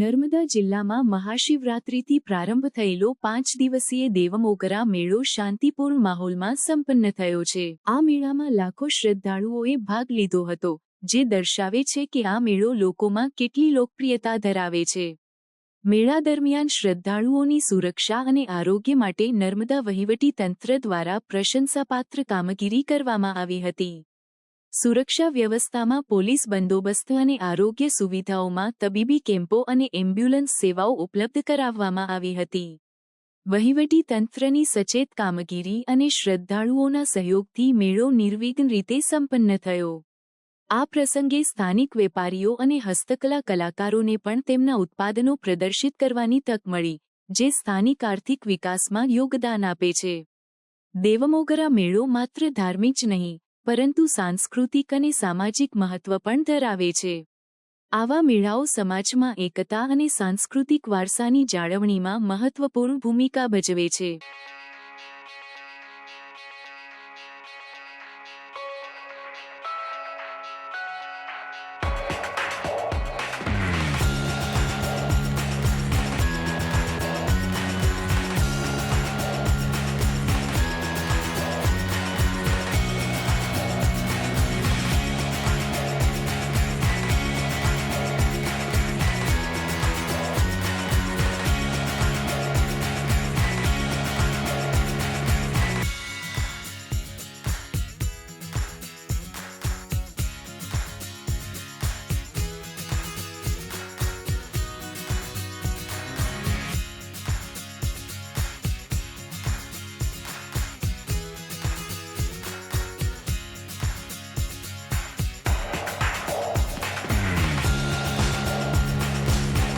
નર્મદા જિલ્લામાં મહાશિવરાત્રિથી પ્રારંભ થયેલો પાંચ દિવસીય દેવમોગરા મેળો શાંતિપૂર્ણ માહોલમાં સંપન્ન થયો છે. આ મેળામાં લાખો શ્રદ્ધાળુઓએ ભાગ લીધો હતો, જે દર્શાવે છે કે આ મેળો લોકોમાં કેટલી લોકપ્રિયતા ધરાવે છે. મેળા દરમિયાન શ્રદ્ધાળુઓની સુરક્ષા અને આરોગ્ય માટે નર્મદા વહીવટી તંત્ર દ્વારા પ્રશંસાપાત્ર કામગીરી કરવામાં આવી હતી. સુરક્ષા વ્યવસ્થામાં પોલીસ બંદોબસ્ત અને આરોગ્ય સુવિધાઓમાં તબીબી કેમ્પો અને એમ્બ્યુલન્સ સેવાઓ ઉપલબ્ધ કરાવવામાં આવી હતી. વહીવટી તંત્રની સચેત કામગીરી અને શ્રદ્ધાળુઓના સહયોગથી મેળો નિર્વિઘ્ન રીતે સંપન્ન થયો. આ પ્રસંગે સ્થાનિક વેપારીઓ અને હસ્તકલા કલાકારોને પણ તેમના ઉત્પાદનો પ્રદર્શિત કરવાની તક મળી, જે સ્થાનિક આર્થિક વિકાસમાં યોગદાન આપે છે. દેવમોગરા મેળો માત્ર ધાર્મિક જ નહીં પરંતુ સાંસ્કૃતિક અને સામાજિક મહત્વ પણ ધરાવે છે. આવા મેળાઓ સમાજમાં એકતા અને સાંસ્કૃતિક વારસાની જાળવણીમાં મહત્વપૂર્ણ ભૂમિકા ભજવે છે.